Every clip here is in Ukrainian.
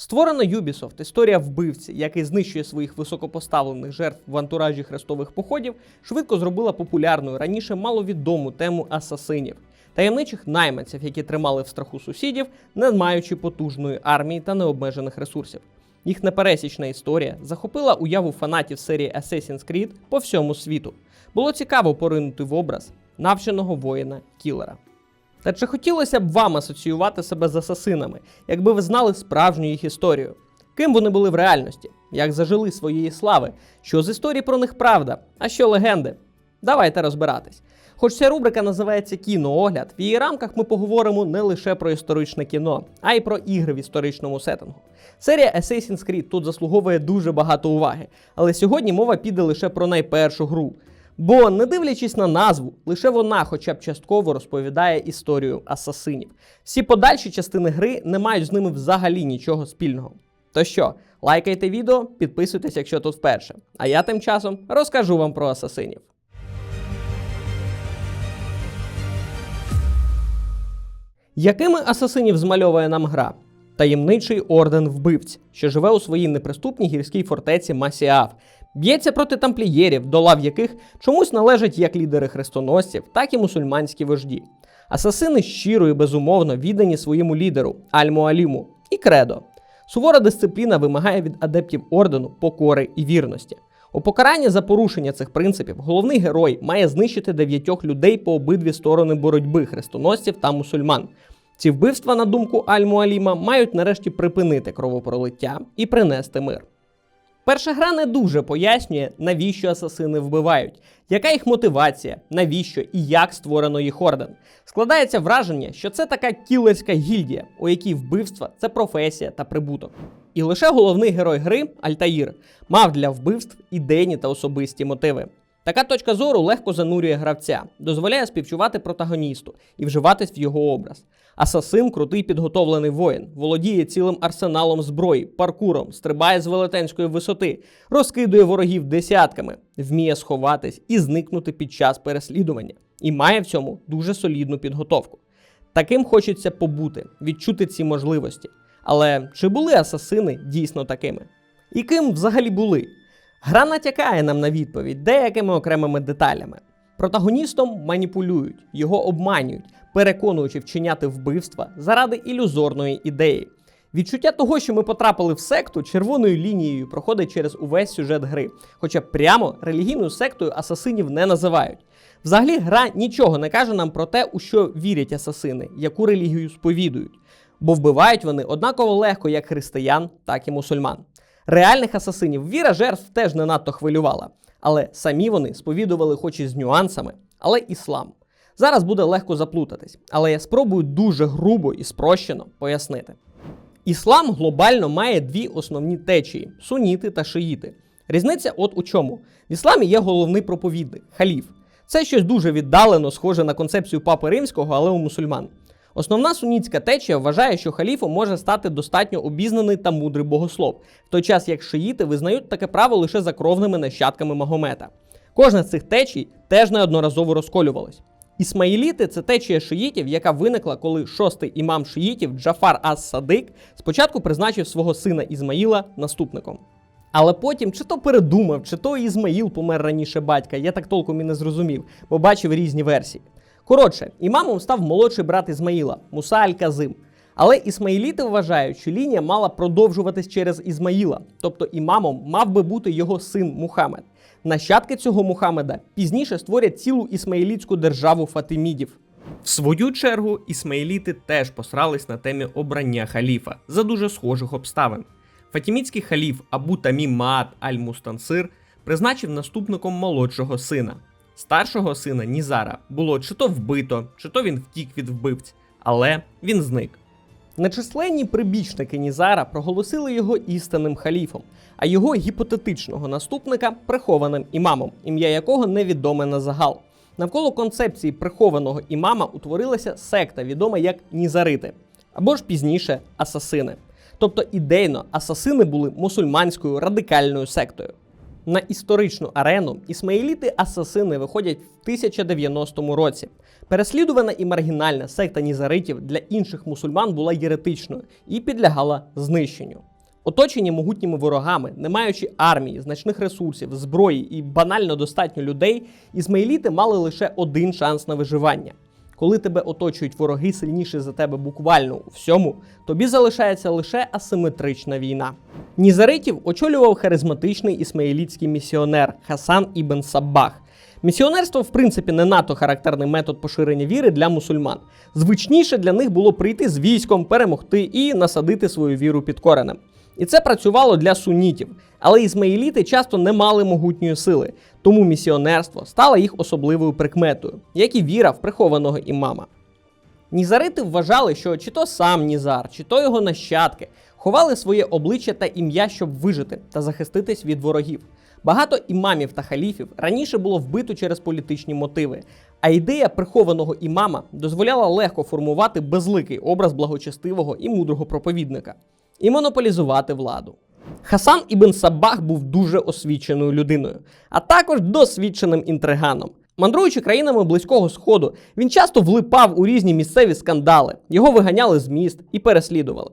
Створена Ubisoft історія вбивці, який знищує своїх високопоставлених жертв в антуражі хрестових походів, швидко зробила популярною раніше маловідому тему асасинів, таємничих найманців, які тримали в страху сусідів, не маючи потужної армії та необмежених ресурсів. Їх непересічна історія захопила уяву фанатів серії Assassin's Creed по всьому світу. Було цікаво поринути в образ навченого воїна кілера. Та чи хотілося б вам асоціювати себе з асасинами, якби ви знали справжню їх історію? Ким вони були в реальності? Як зажили своєї слави? Що з історії про них правда? А що легенди? Давайте розбиратись. Хоч ця рубрика називається кіноогляд, в її рамках ми поговоримо не лише про історичне кіно, а й про ігри в історичному сеттингу. Серія Assassin's Creed тут заслуговує дуже багато уваги, але сьогодні мова піде лише про найпершу гру. Бо, не дивлячись на назву, лише вона хоча б частково розповідає історію асасинів. Всі подальші частини гри не мають з ними взагалі нічого спільного. То що, лайкайте відео, підписуйтесь, якщо тут вперше. А я тим часом розкажу вам про асасинів. Якими асасинів змальовує нам гра? Таємничий орден вбивць, що живе у своїй неприступній гірській фортеці Масіаф, б'ється проти тамплієрів, до лав яких чомусь належать як лідери хрестоносців, так і мусульманські вожді. Асасини щиро і безумовно віддані своєму лідеру Аль-Муаліму і кредо. Сувора дисципліна вимагає від адептів ордену покори і вірності. У покаранні за порушення цих принципів головний герой має знищити дев'ятьох людей по обидві сторони боротьби хрестоносців та мусульман. Ці вбивства, на думку Аль-Муаліма, мають нарешті припинити кровопролиття і принести мир. Перша гра не дуже пояснює, навіщо асасини вбивають, яка їх мотивація, навіщо і як створено їх орден. Складається враження, що це така кілерська гільдія, у якій вбивства це професія та прибуток. І лише головний герой гри Альтаїр мав для вбивств ідейні та особисті мотиви. Така точка зору легко занурює гравця, дозволяє співчувати протагоністу і вживатись в його образ. Асасин крутий підготовлений воїн, володіє цілим арсеналом зброї, паркуром, стрибає з велетенської висоти, розкидує ворогів десятками, вміє сховатись і зникнути під час переслідування, і має в цьому дуже солідну підготовку. Таким хочеться побути, відчути ці можливості. Але чи були асасини дійсно такими? І ким взагалі були? Гра натякає нам на відповідь деякими окремими деталями. Протагоністом маніпулюють, його обманюють, переконуючи вчиняти вбивства заради ілюзорної ідеї. Відчуття того, що ми потрапили в секту, червоною лінією проходить через увесь сюжет гри, хоча прямо релігійною сектою асасинів не називають. Взагалі, гра нічого не каже нам про те, у що вірять асасини, яку релігію сповідують, бо вбивають вони однаково легко як християн, так і мусульман. Реальних асасинів віра жертв теж не надто хвилювала, але самі вони сповідували, хоч і з нюансами, але іслам. Зараз буде легко заплутатись, але я спробую дуже грубо і спрощено пояснити. Іслам глобально має дві основні течії суніти та шиїти. Різниця от у чому: в ісламі є головний проповідник халіф. Це щось дуже віддалено схоже на концепцію папи римського, але у мусульман. Основна сунітська течія вважає, що халіфом може стати достатньо обізнаний та мудрий богослов, в той час як шиїти визнають таке право лише за кровними нащадками Магомета. Кожна з цих течій теж неодноразово розколювалась. Ісмаїліти це течія шиїтів, яка виникла, коли шостий імам шиїтів Джафар ас-Садик спочатку призначив свого сина Ізмаїла наступником. Але потім чи то передумав, чи то Ізмаїл помер раніше батька, я так толком і не зрозумів, бо бачив різні версії. Коротше, імамом став молодший брат Ізмаїла Муса Аль-Казим. Але ісмаїліти вважають, що лінія мала продовжуватись через Ізмаїла, тобто імамом мав би бути його син Мухаммед. Нащадки цього Мухаммеда пізніше створять цілу ісмаїлітську державу Фатимідів. В свою чергу, ісмаїліти теж посрались на темі обрання халіфа за дуже схожих обставин. Фатімідський халіф Абу Тамім Маат Аль-Мустансир призначив наступником молодшого сина. Старшого сина Нізара було чи то вбито, чи то він втік від вбивць, але він зник. Нечисленні прибічники Нізара проголосили його істинним халіфом, а його гіпотетичного наступника прихованим імамом, ім'я якого невідоме на загал. Навколо концепції прихованого імама утворилася секта, відома як Нізарити, або ж пізніше асасини. Тобто ідейно асасини були мусульманською радикальною сектою. На історичну арену ісмаїліти асасини виходять в 1090 році. Переслідувана і маргінальна секта нізаритів для інших мусульман була єретичною і підлягала знищенню. Оточені могутніми ворогами, не маючи армії, значних ресурсів, зброї і банально достатньо людей, ізмаїліти мали лише один шанс на виживання. Коли тебе оточують вороги сильніші за тебе буквально у всьому, тобі залишається лише асиметрична війна. Нізаритів очолював харизматичний ісмаїлітський місіонер Хасан Ібн Саббах. Місіонерство, в принципі, не надто характерний метод поширення віри для мусульман. Звичніше для них було прийти з військом, перемогти і насадити свою віру під коренем. І це працювало для сунітів, але ізмаїліти часто не мали могутньої сили, тому місіонерство стало їх особливою прикметою, як і віра в прихованого імама. Нізарити вважали, що чи то сам Нізар, чи то його нащадки ховали своє обличчя та ім'я, щоб вижити та захиститись від ворогів. Багато імамів та халіфів раніше було вбито через політичні мотиви, а ідея прихованого імама дозволяла легко формувати безликий образ благочестивого і мудрого проповідника і монополізувати владу. Хасан Ібн Сабах був дуже освіченою людиною, а також досвідченим інтриганом. Мандруючи країнами Близького Сходу, він часто влипав у різні місцеві скандали, його виганяли з міст і переслідували.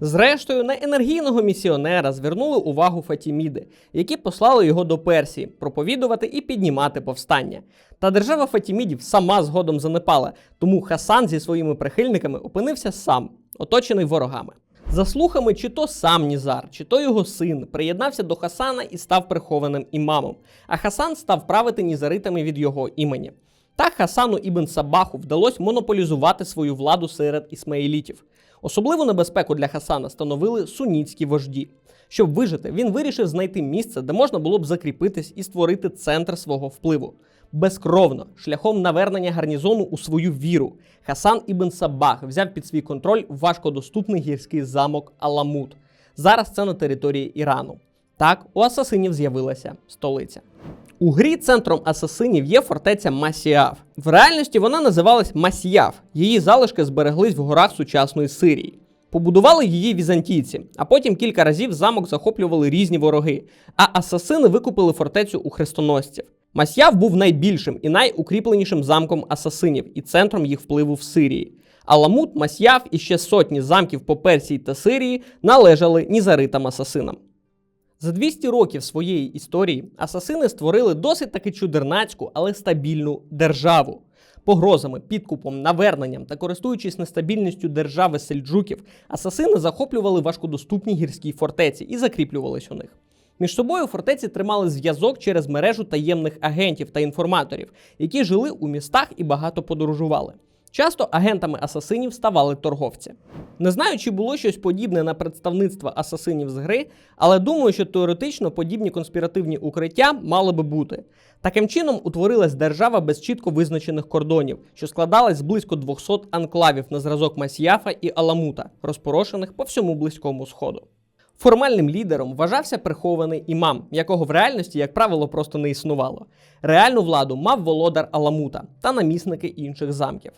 Зрештою, на енергійного місіонера звернули увагу Фатіміди, які послали його до Персії проповідувати і піднімати повстання. Та держава Фатімідів сама згодом занепала, тому Хасан зі своїми прихильниками опинився сам, оточений ворогами. За слухами, чи то сам Нізар, чи то його син приєднався до Хасана і став прихованим імамом, а Хасан став правити нізаритами від його імені. Так Хасану Ібн Сабаху вдалося монополізувати свою владу серед ісмаїлітів. Особливу небезпеку для Хасана становили сунітські вожді. Щоб вижити, він вирішив знайти місце, де можна було б закріпитись і створити центр свого впливу. Безкровно, шляхом навернення гарнізону у свою віру, Хасан Ібн Сабах взяв під свій контроль важкодоступний гірський замок Аламут. Зараз це на території Ірану. Так, у асасинів з'явилася столиця. У грі центром асасинів є фортеця Масіаф. В реальності вона називалась Масіяф. Її залишки збереглись в горах сучасної Сирії. Побудували її візантійці, а потім кілька разів замок захоплювали різні вороги. А асасини викупили фортецю у хрестоносців. Масяв був найбільшим і найукріпленішим замком асасинів і центром їх впливу в Сирії. Аламут, Масяв і ще сотні замків по Персії та Сирії належали нізаритам асасинам. За 200 років своєї історії асасини створили досить таки чудернацьку, але стабільну державу. Погрозами, підкупом, наверненням та користуючись нестабільністю держави сельджуків, асасини захоплювали важкодоступні гірські фортеці і закріплювались у них. Між собою фортеці тримали зв'язок через мережу таємних агентів та інформаторів, які жили у містах і багато подорожували. Часто агентами асасинів ставали торговці. Не знаю, чи було щось подібне на представництво асасинів з гри, але думаю, що теоретично подібні конспіративні укриття мали би бути. Таким чином утворилась держава без чітко визначених кордонів, що складалась з близько 200 анклавів на зразок Масьяфа і Аламута, розпорошених по всьому близькому сходу. Формальним лідером вважався прихований імам, якого в реальності, як правило, просто не існувало. Реальну владу мав володар Аламута та намісники інших замків.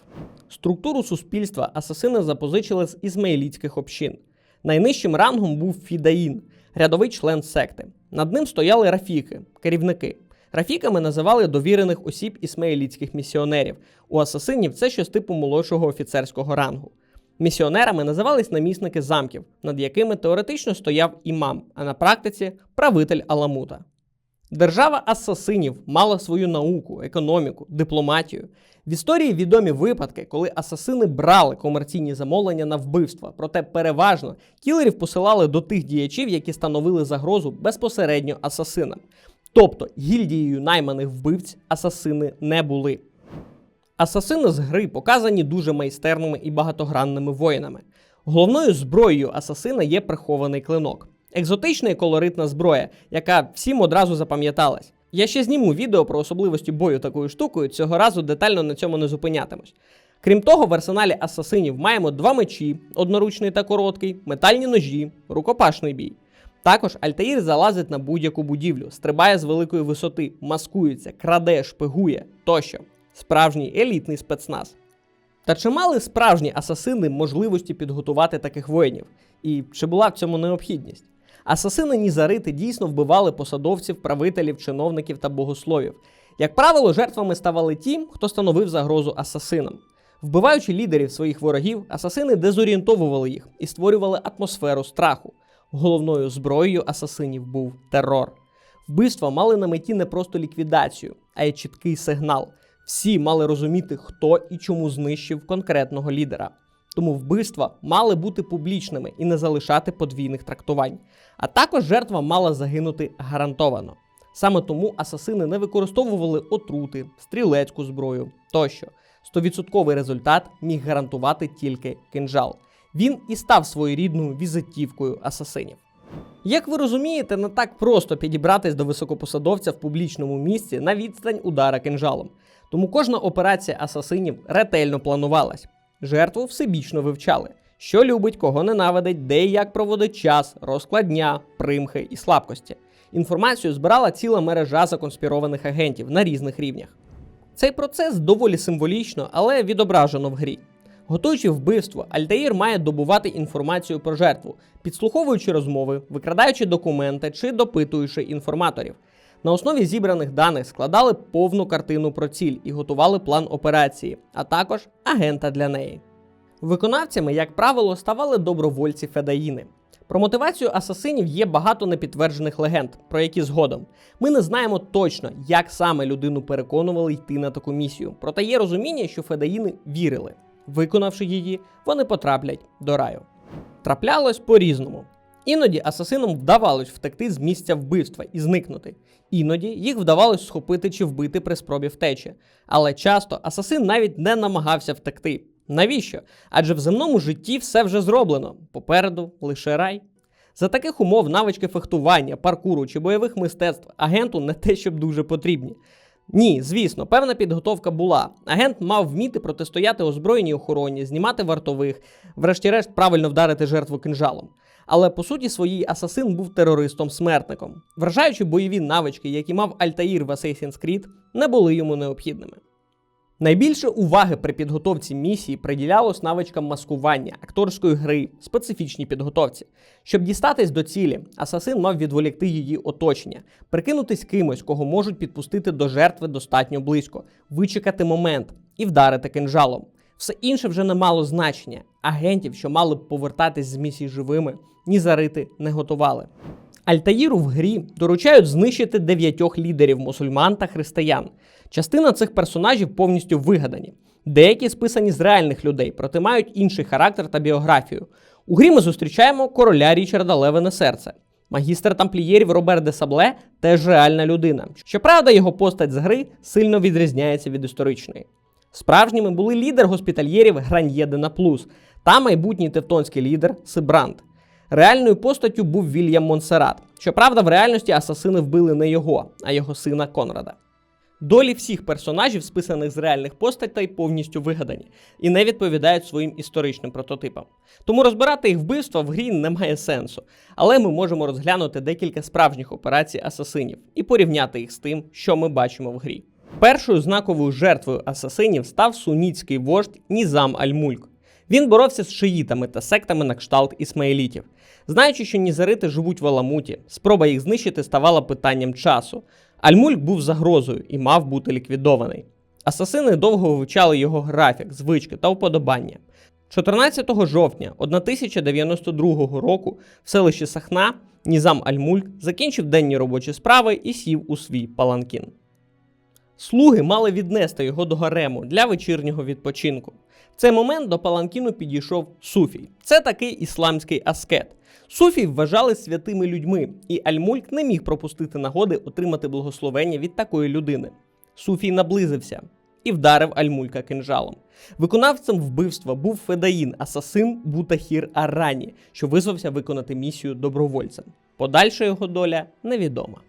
Структуру суспільства асасини запозичили з ізмаїлітських общин. Найнижчим рангом був Фідаїн, рядовий член секти. Над ним стояли рафіки, керівники. Рафіками називали довірених осіб ісмаїлітських місіонерів. У асасинів це щось типу молодшого офіцерського рангу. Місіонерами називались намісники замків, над якими теоретично стояв імам, а на практиці правитель Аламута. Держава асасинів мала свою науку, економіку, дипломатію. В історії відомі випадки, коли асасини брали комерційні замовлення на вбивства, проте переважно кілерів посилали до тих діячів, які становили загрозу безпосередньо асасинам. Тобто гільдією найманих вбивць асасини не були. Асасини з гри показані дуже майстерними і багатогранними воїнами. Головною зброєю асасина є прихований клинок. Екзотична і колоритна зброя, яка всім одразу запам'яталась. Я ще зніму відео про особливості бою такою штукою, цього разу детально на цьому не зупинятимусь. Крім того, в арсеналі асасинів маємо два мечі, одноручний та короткий, метальні ножі, рукопашний бій. Також Альтаїр залазить на будь-яку будівлю, стрибає з великої висоти, маскується, краде, шпигує тощо справжній елітний спецназ. Та чи мали справжні асасини можливості підготувати таких воїнів? І чи була в цьому необхідність? Асасини Нізарити дійсно вбивали посадовців, правителів, чиновників та богословів. Як правило, жертвами ставали ті, хто становив загрозу асасинам. Вбиваючи лідерів своїх ворогів, асасини дезорієнтовували їх і створювали атмосферу страху. Головною зброєю асасинів був терор. Вбивства мали на меті не просто ліквідацію, а й чіткий сигнал. Всі мали розуміти, хто і чому знищив конкретного лідера. Тому вбивства мали бути публічними і не залишати подвійних трактувань. А також жертва мала загинути гарантовано. Саме тому асасини не використовували отрути, стрілецьку зброю тощо. Стовідсотковий результат міг гарантувати тільки кинжал. Він і став своєрідною візитівкою асасинів. Як ви розумієте, не так просто підібратись до високопосадовця в публічному місці на відстань удара кинжалом. Тому кожна операція асасинів ретельно планувалась. Жертву всебічно вивчали, що любить, кого ненавидить, де і як проводить час, розклад дня, примхи і слабкості. Інформацію збирала ціла мережа законспірованих агентів на різних рівнях. Цей процес доволі символічно, але відображено в грі. Готуючи вбивство, Альтаїр має добувати інформацію про жертву, підслуховуючи розмови, викрадаючи документи чи допитуючи інформаторів. На основі зібраних даних складали повну картину про ціль і готували план операції, а також агента для неї. Виконавцями, як правило, ставали добровольці Федаїни. Про мотивацію асасинів є багато непідтверджених легенд, про які згодом. Ми не знаємо точно, як саме людину переконували йти на таку місію. Проте є розуміння, що Федаїни вірили. Виконавши її, вони потраплять до раю. Траплялось по-різному. Іноді асасинам вдавалось втекти з місця вбивства і зникнути. Іноді їх вдавалось схопити чи вбити при спробі втечі. Але часто асасин навіть не намагався втекти. Навіщо? Адже в земному житті все вже зроблено. Попереду лише рай. За таких умов навички фехтування, паркуру чи бойових мистецтв агенту не те, щоб дуже потрібні. Ні, звісно, певна підготовка була. Агент мав вміти протистояти озброєній охороні, знімати вартових, врешті-решт правильно вдарити жертву кинжалом. Але по суті своїй асасин був терористом-смертником. Вражаючи бойові навички, які мав Альтаїр в Assassin's Creed, не були йому необхідними. Найбільше уваги при підготовці місії приділялось навичкам маскування, акторської гри, специфічній підготовці. Щоб дістатись до цілі, асасин мав відволікти її оточення, прикинутись кимось, кого можуть підпустити до жертви достатньо близько, вичекати момент і вдарити кинжалом. Все інше вже не мало значення. Агентів, що мали б повертатись з місії живими, ні зарити не готували. Альтаїру в грі доручають знищити дев'ятьох лідерів мусульман та християн. Частина цих персонажів повністю вигадані. Деякі списані з реальних людей, проте мають інший характер та біографію. У грі ми зустрічаємо короля Річарда Левене серце. Магістр тамплієрів Робер де Сабле теж реальна людина. Щоправда, його постать з гри сильно відрізняється від історичної. Справжніми були лідер госпітальєрів Гран'є де Наплус та майбутній тевтонський лідер Сибранд. Реальною постаттю був Вільям Монсерат. Щоправда, в реальності асасини вбили не його, а його сина Конрада. Долі всіх персонажів, списаних з реальних постатей, повністю вигадані і не відповідають своїм історичним прототипам. Тому розбирати їх вбивства в грі не має сенсу, але ми можемо розглянути декілька справжніх операцій асасинів і порівняти їх з тим, що ми бачимо в грі. Першою знаковою жертвою асасинів став суніцький вождь Нізам Аль-Мульк. Він боровся з шиїтами та сектами на кшталт ісмаїлітів. Знаючи, що нізарити живуть в Аламуті, спроба їх знищити ставала питанням часу. Альмульк був загрозою і мав бути ліквідований. Асасини довго вивчали його графік, звички та уподобання. 14 жовтня 1092 року в селищі Сахна Нізам Альмульк закінчив денні робочі справи і сів у свій паланкін. Слуги мали віднести його до гарему для вечірнього відпочинку. В цей момент до паланкіну підійшов Суфій. Це такий ісламський аскет. Суфій вважали святими людьми, і Альмульк не міг пропустити нагоди отримати благословення від такої людини. Суфій наблизився і вдарив Альмулька кинжалом. Виконавцем вбивства був Федаїн, асасин Бутахір Арані, що визвався виконати місію добровольцем. Подальша його доля невідома.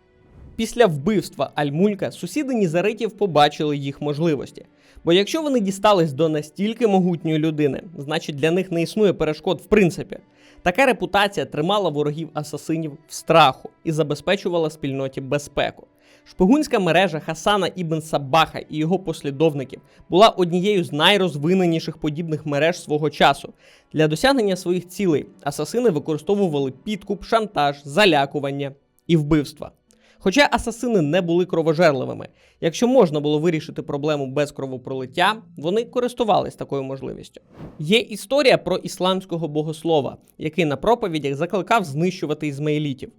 Після вбивства Альмулька сусіди Нізаритів побачили їх можливості. Бо якщо вони дістались до настільки могутньої людини, значить для них не існує перешкод в принципі. Така репутація тримала ворогів асасинів в страху і забезпечувала спільноті безпеку. Шпигунська мережа Хасана Ібн Сабаха і його послідовників була однією з найрозвиненіших подібних мереж свого часу. Для досягнення своїх цілей асасини використовували підкуп, шантаж, залякування і вбивства. Хоча асасини не були кровожерливими, якщо можна було вирішити проблему без кровопролиття, вони користувались такою можливістю. Є історія про ісламського богослова, який на проповідях закликав знищувати ізмаїлітів.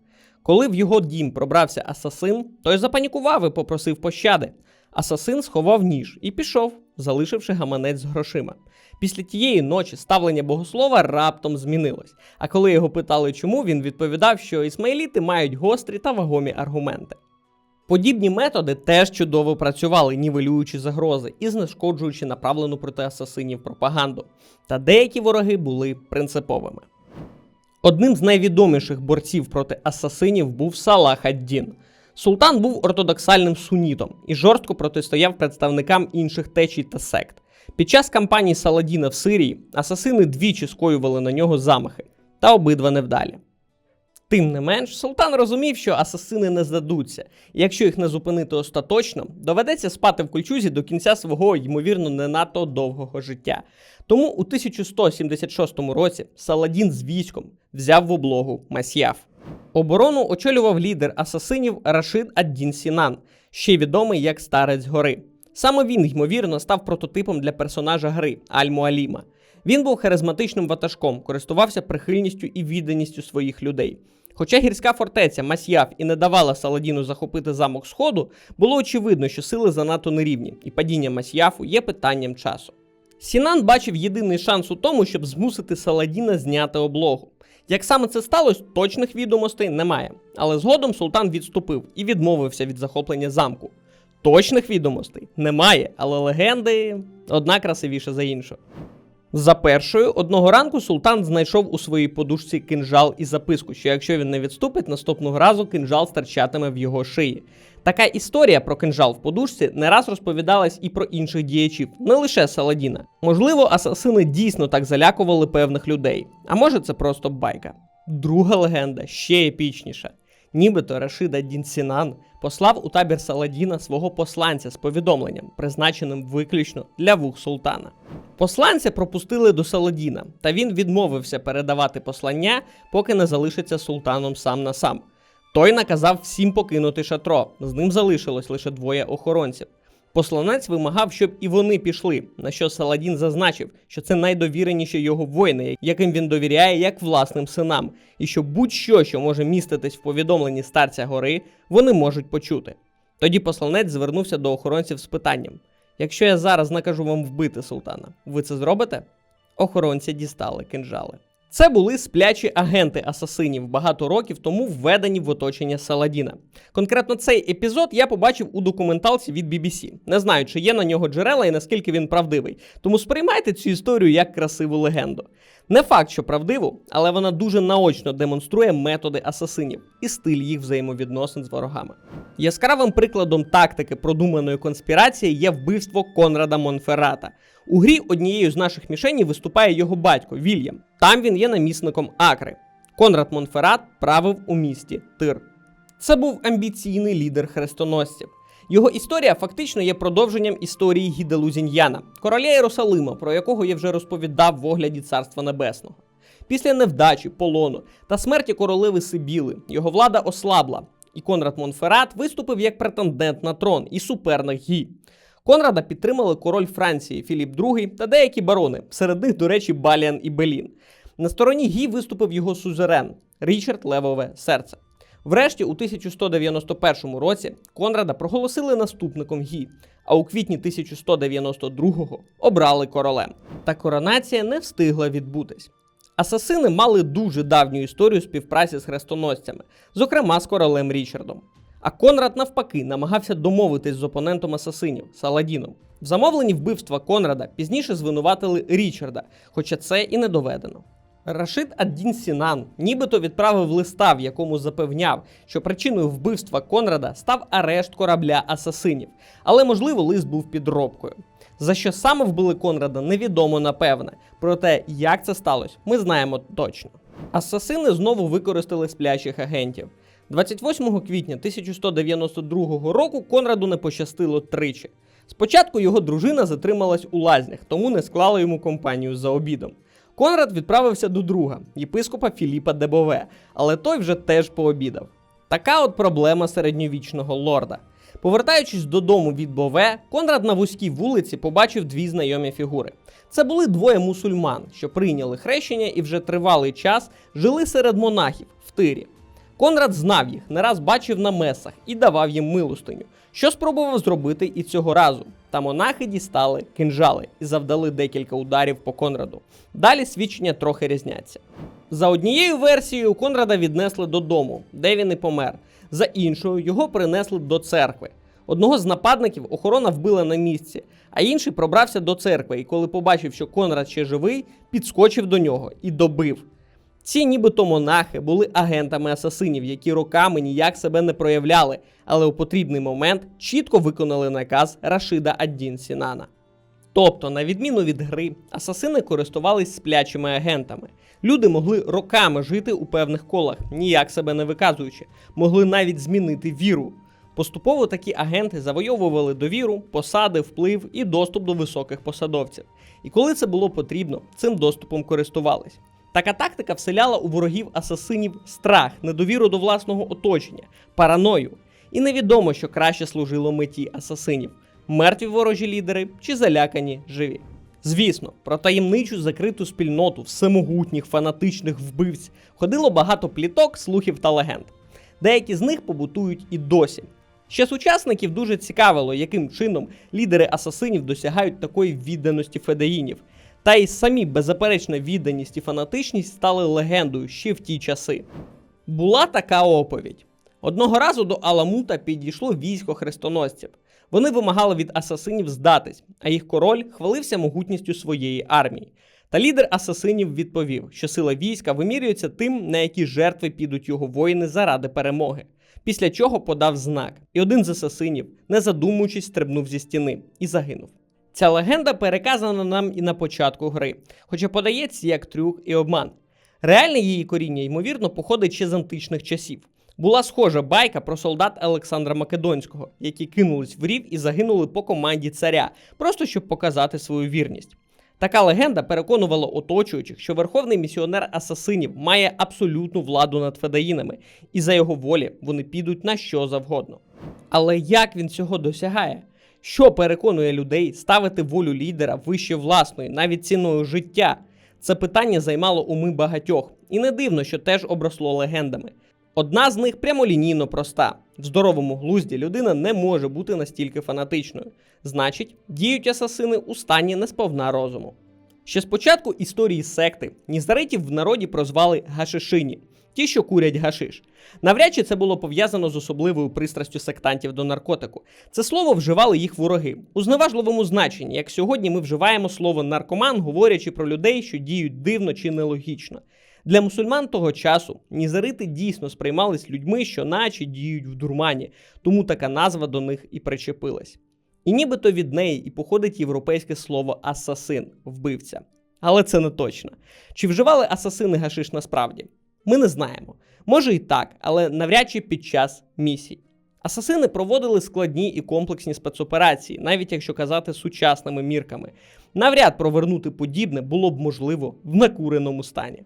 Коли в його дім пробрався асасин, той запанікував і попросив пощади. Асасин сховав ніж і пішов, залишивши гаманець з грошима. Після тієї ночі ставлення богослова раптом змінилось. А коли його питали, чому, він відповідав, що ісмаїліти мають гострі та вагомі аргументи. Подібні методи теж чудово працювали, нівелюючи загрози і знешкоджуючи направлену проти асасинів пропаганду. Та деякі вороги були принциповими. Одним з найвідоміших борців проти асасинів був Салах ад-Дін. Султан був ортодоксальним сунітом і жорстко протистояв представникам інших течій та сект. Під час кампанії Саладіна в Сирії асасини двічі скоювали на нього замахи, та обидва невдалі. Тим не менш, султан розумів, що асасини не здадуться, і якщо їх не зупинити остаточно, доведеться спати в кольчузі до кінця свого, ймовірно, не надто довгого життя. Тому у 1176 році Саладін з військом взяв в облогу Масьяф. Оборону очолював лідер асасинів Рашид ад-Дін Сінан, ще відомий як Старець Гори. Саме він, ймовірно, став прототипом для персонажа гри Аль-Муаліма. Він був харизматичним ватажком, користувався прихильністю і відданістю своїх людей. Хоча гірська фортеця Масьяв і не давала Саладіну захопити замок Сходу, було очевидно, що сили занадто нерівні, і падіння Масьяфу є питанням часу. Сінан бачив єдиний шанс у тому, щоб змусити Саладіна зняти облогу. Як саме це сталося, точних відомостей немає. Але згодом султан відступив і відмовився від захоплення замку. Точних відомостей немає, але легенди одна красивіша за іншу. За першою, одного ранку султан знайшов у своїй подушці кинжал і записку, що якщо він не відступить, наступного разу кинжал стирчатиме в його шиї. Така історія про кинжал в подушці не раз розповідалась і про інших діячів, не лише Саладіна. Можливо, асасини дійсно так залякували певних людей, а може це просто байка. Друга легенда ще епічніша. Нібито Рашида Дінсінан послав у табір Саладіна свого посланця з повідомленням, призначеним виключно для вух султана. Посланця пропустили до Саладіна, та він відмовився передавати послання, поки не залишиться султаном сам на сам. Той наказав всім покинути шатро. З ним залишилось лише двоє охоронців. Посланець вимагав, щоб і вони пішли, на що Саладін зазначив, що це найдовіреніші його воїни, яким він довіряє як власним синам, і що будь-що, що може міститись в повідомленні старця гори, вони можуть почути. Тоді посланець звернувся до охоронців з питанням: якщо я зараз накажу вам вбити султана, ви це зробите? Охоронці дістали кинжали. Це були сплячі агенти асасинів багато років тому введені в оточення Саладіна. Конкретно цей епізод я побачив у документалці від BBC. Не знаю, чи є на нього джерела і наскільки він правдивий. Тому сприймайте цю історію як красиву легенду. Не факт, що правдиву, але вона дуже наочно демонструє методи асасинів і стиль їх взаємовідносин з ворогами. Яскравим прикладом тактики продуманої конспірації є вбивство Конрада Монферрата. У грі однією з наших мішенів виступає його батько Вільям. Там він є намісником Акри. Конрад Монферрат правив у місті Тир. Це був амбіційний лідер хрестоносців. Його історія фактично є продовженням історії Гіделузіньяна, короля Єрусалима, про якого я вже розповідав в огляді Царства Небесного. Після невдачі, полону та смерті королеви Сибіли його влада ослабла, і Конрад Монферрат виступив як претендент на трон і суперник Гі. Конрада підтримали король Франції Філіп II та деякі барони, серед них, до речі, Баліан і Белін. На стороні Гі виступив його сюзерен Річард Левове Серце. Врешті, у 1191 році Конрада проголосили наступником Гі, а у квітні 1192-го обрали королем. Та коронація не встигла відбутись. Асасини мали дуже давню історію співпраці з хрестоносцями, зокрема з королем Річардом. А Конрад, навпаки, намагався домовитись з опонентом асасинів Саладіном. В замовленні вбивства Конрада пізніше звинуватили Річарда, хоча це і не доведено. Рашид ад-Дін Сінан нібито відправив листа, в якому запевняв, що причиною вбивства Конрада став арешт корабля асасинів, але можливо лист був підробкою. За що саме вбили Конрада, невідомо напевне. Проте, як це сталося, ми знаємо точно. Асасини знову використали сплячих агентів. 28 квітня 1192 року Конраду не пощастило тричі. Спочатку його дружина затрималась у лазнях, тому не склала йому компанію за обідом. Конрад відправився до друга, єпископа Філіпа Дебове, але той вже теж пообідав. Така от проблема середньовічного лорда. Повертаючись додому від Бове, Конрад на вузькій вулиці побачив дві знайомі фігури. Це були двоє мусульман, що прийняли хрещення і вже тривалий час жили серед монахів в тирі. Конрад знав їх, не раз бачив на месах і давав їм милостиню, що спробував зробити і цього разу. Та монахи дістали кинжали і завдали декілька ударів по Конраду. Далі свідчення трохи різняться. За однією версією Конрада віднесли додому, де він і помер. За іншою його принесли до церкви. Одного з нападників охорона вбила на місці, а інший пробрався до церкви і, коли побачив, що Конрад ще живий, підскочив до нього і добив. Ці нібито монахи були агентами асасинів, які роками ніяк себе не проявляли, але у потрібний момент чітко виконали наказ Рашида Аддін Сінана. Тобто, на відміну від гри, асасини користувались сплячими агентами. Люди могли роками жити у певних колах, ніяк себе не виказуючи, могли навіть змінити віру. Поступово такі агенти завойовували довіру, посади, вплив і доступ до високих посадовців. І коли це було потрібно, цим доступом користувались. Така тактика вселяла у ворогів асасинів страх, недовіру до власного оточення, параною. І невідомо, що краще служило меті асасинів мертві ворожі лідери чи залякані живі. Звісно, про таємничу закриту спільноту всемогутніх фанатичних вбивць ходило багато пліток, слухів та легенд. Деякі з них побутують і досі. Ще сучасників дуже цікавило, яким чином лідери асасинів досягають такої відданості федеїнів. Та й самі беззаперечна відданість і фанатичність стали легендою ще в ті часи. Була така оповідь. Одного разу до Аламута підійшло військо хрестоносців. Вони вимагали від асасинів здатись, а їх король хвалився могутністю своєї армії. Та лідер асасинів відповів, що сила війська вимірюється тим, на які жертви підуть його воїни заради перемоги. Після чого подав знак, і один з асасинів, не задумуючись, стрибнув зі стіни і загинув. Ця легенда переказана нам і на початку гри, хоча подається як трюк і обман. Реальне її коріння, ймовірно, походить ще з античних часів. Була схожа байка про солдат Олександра Македонського, які кинулись в рів і загинули по команді царя, просто щоб показати свою вірність. Така легенда переконувала оточуючих, що верховний місіонер асасинів має абсолютну владу над федаїнами, і за його волі вони підуть на що завгодно. Але як він цього досягає? Що переконує людей ставити волю лідера вище власної, навіть ціною життя? Це питання займало уми багатьох, і не дивно, що теж обросло легендами. Одна з них прямолінійно проста: в здоровому глузді людина не може бути настільки фанатичною. Значить, діють асасини у стані несповна розуму. Ще спочатку історії секти нізаритів в народі прозвали гашишині, ті, що курять гашиш. Навряд чи це було пов'язано з особливою пристрастю сектантів до наркотику. Це слово вживали їх вороги у зневажливому значенні, як сьогодні ми вживаємо слово наркоман, говорячи про людей, що діють дивно чи нелогічно. Для мусульман того часу нізарити дійсно сприймались людьми, що наче діють в дурмані, тому така назва до них і причепилась. І нібито від неї і походить європейське слово асасин вбивця. Але це не точно. Чи вживали асасини гашиш насправді? Ми не знаємо. Може і так, але навряд чи під час місій. Асасини проводили складні і комплексні спецоперації, навіть якщо казати сучасними мірками. Навряд провернути подібне було б можливо в накуреному стані.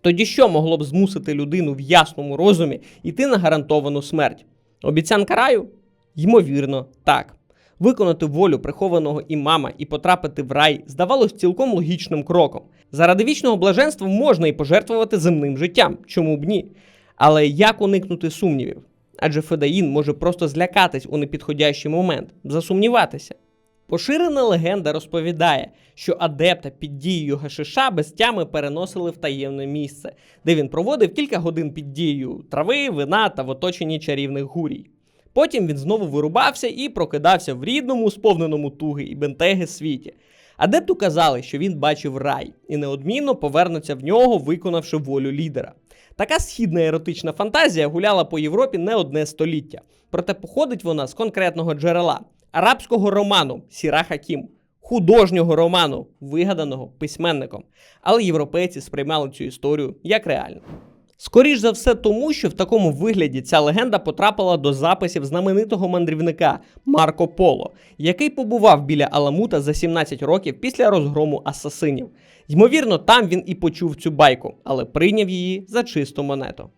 Тоді що могло б змусити людину в ясному розумі йти на гарантовану смерть? Обіцянка раю? Ймовірно, так. Виконати волю прихованого імама і потрапити в рай здавалось цілком логічним кроком. Заради вічного блаженства можна і пожертвувати земним життям, чому б ні. Але як уникнути сумнівів? Адже Федаїн може просто злякатись у непідходящий момент, засумніватися. Поширена легенда розповідає, що адепта під дією гашиша без тями переносили в таємне місце, де він проводив кілька годин під дією трави, вина та в оточенні чарівних гурій. Потім він знову вирубався і прокидався в рідному, сповненому туги і бентеги світі. Адепту казали, що він бачив рай і неодмінно повернеться в нього, виконавши волю лідера. Така східна еротична фантазія гуляла по Європі не одне століття, проте походить вона з конкретного джерела арабського роману Сіра Хакім, художнього роману, вигаданого письменником. Але європейці сприймали цю історію як реальну. Скоріш за все, тому що в такому вигляді ця легенда потрапила до записів знаменитого мандрівника Марко Поло, який побував біля Аламута за 17 років після розгрому асасинів. Ймовірно, там він і почув цю байку, але прийняв її за чисту монету.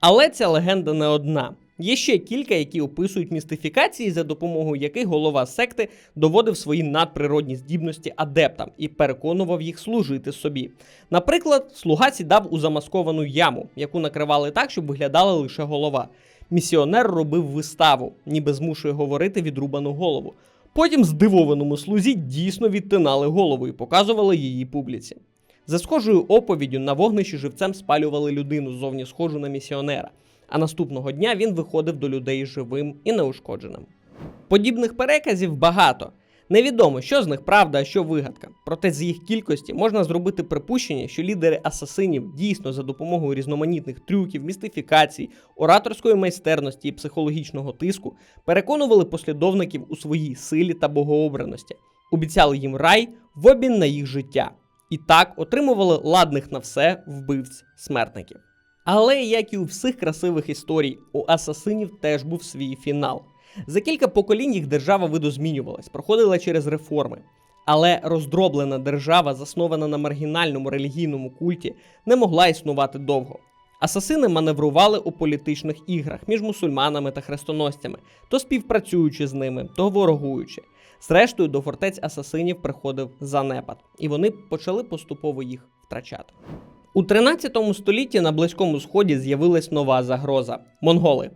Але ця легенда не одна. Є ще кілька, які описують містифікації, за допомогою яких голова секти доводив свої надприродні здібності адептам і переконував їх служити собі. Наприклад, слуга сідав у замасковану яму, яку накривали так, щоб виглядала лише голова. Місіонер робив виставу, ніби змушує говорити відрубану голову. Потім здивованому слузі дійсно відтинали голову і показували її публіці. За схожою оповіддю на вогнищі живцем спалювали людину зовні схожу на місіонера, а наступного дня він виходив до людей живим і неушкодженим. Подібних переказів багато. Невідомо, що з них правда, а що вигадка. Проте з їх кількості можна зробити припущення, що лідери асасинів дійсно за допомогою різноманітних трюків, містифікацій, ораторської майстерності і психологічного тиску переконували послідовників у своїй силі та богообраності, обіцяли їм рай в обмін на їх життя, і так отримували ладних на все вбивць смертників. Але як і у всіх красивих історій, у асасинів теж був свій фінал. За кілька поколінь їх держава видозмінювалась, проходила через реформи. Але роздроблена держава, заснована на маргінальному релігійному культі, не могла існувати довго. Асасини маневрували у політичних іграх між мусульманами та хрестоносцями, то співпрацюючи з ними, то ворогуючи. Зрештою, до фортець асасинів приходив занепад, і вони почали поступово їх втрачати. У 13 столітті на Близькому Сході з'явилась нова загроза монголи.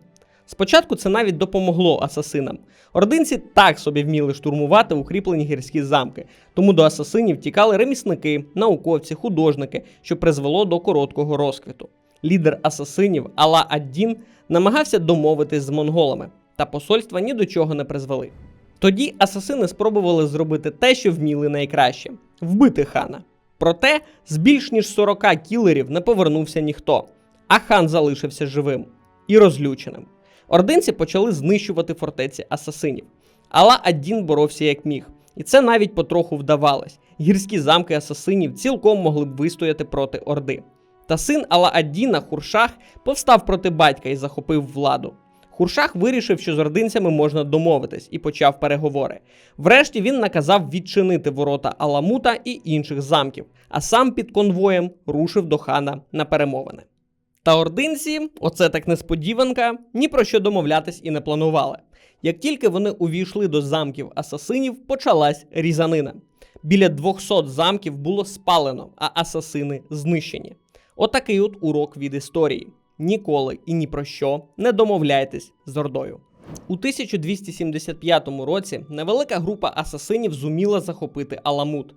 Спочатку це навіть допомогло асасинам. Ординці так собі вміли штурмувати укріплені гірські замки, тому до асасинів тікали ремісники, науковці, художники, що призвело до короткого розквіту. Лідер асасинів Алла Аддін намагався домовитись з монголами, та посольства ні до чого не призвели. Тоді асасини спробували зробити те, що вміли найкраще вбити хана. Проте з більш ніж 40 кілерів не повернувся ніхто, а хан залишився живим і розлюченим. Ординці почали знищувати фортеці асасинів. Алла Аддін боровся як міг, і це навіть потроху вдавалось. Гірські замки асасинів цілком могли б вистояти проти Орди. Та син Алла Аддіна Хуршах повстав проти батька і захопив владу. Хуршах вирішив, що з ординцями можна домовитись, і почав переговори. Врешті він наказав відчинити ворота Аламута і інших замків, а сам під конвоєм рушив до хана на перемовини. Та ординці, оце так несподіванка, ні про що домовлятись і не планували. Як тільки вони увійшли до замків асасинів, почалась різанина. Біля 200 замків було спалено, а асасини знищені. Отакий от урок від історії. Ніколи і ні про що не домовляйтесь з Ордою. У 1275 році невелика група асасинів зуміла захопити Аламут.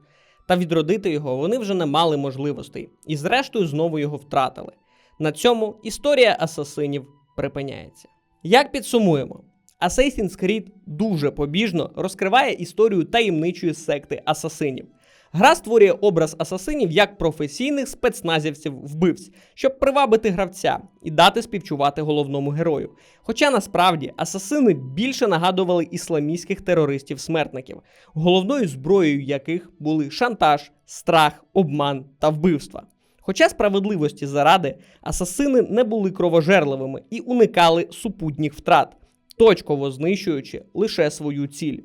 Та відродити його вони вже не мали можливостей, і зрештою знову його втратили. На цьому історія асасинів припиняється. Як підсумуємо, Assassin's Creed дуже побіжно розкриває історію таємничої секти асасинів. Гра створює образ асасинів як професійних спецназівців-вбивць, щоб привабити гравця і дати співчувати головному герою. Хоча насправді асасини більше нагадували ісламістських терористів-смертників, головною зброєю яких були шантаж, страх, обман та вбивства. Хоча справедливості заради асасини не були кровожерливими і уникали супутніх втрат, точково знищуючи лише свою ціль.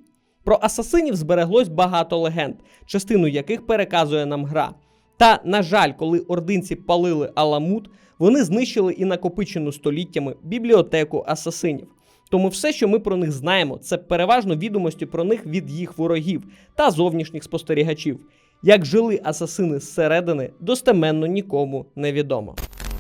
Про асасинів збереглось багато легенд, частину яких переказує нам гра. Та, на жаль, коли ординці палили Аламут, вони знищили і накопичену століттями бібліотеку асасинів. Тому все, що ми про них знаємо, це переважно відомості про них від їх ворогів та зовнішніх спостерігачів. Як жили асасини зсередини, достеменно нікому не відомо.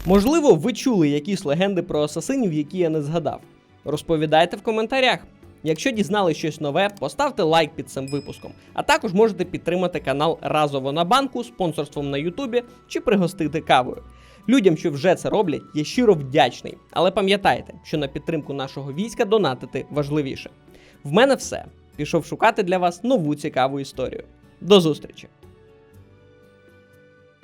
Можливо, ви чули якісь легенди про асасинів, які я не згадав. Розповідайте в коментарях. Якщо дізнали щось нове, поставте лайк під цим випуском, а також можете підтримати канал разово на банку спонсорством на Ютубі чи пригостити кавою. Людям, що вже це роблять, я щиро вдячний. Але пам'ятайте, що на підтримку нашого війська донатити важливіше. В мене все. Пішов шукати для вас нову цікаву історію. До зустрічі!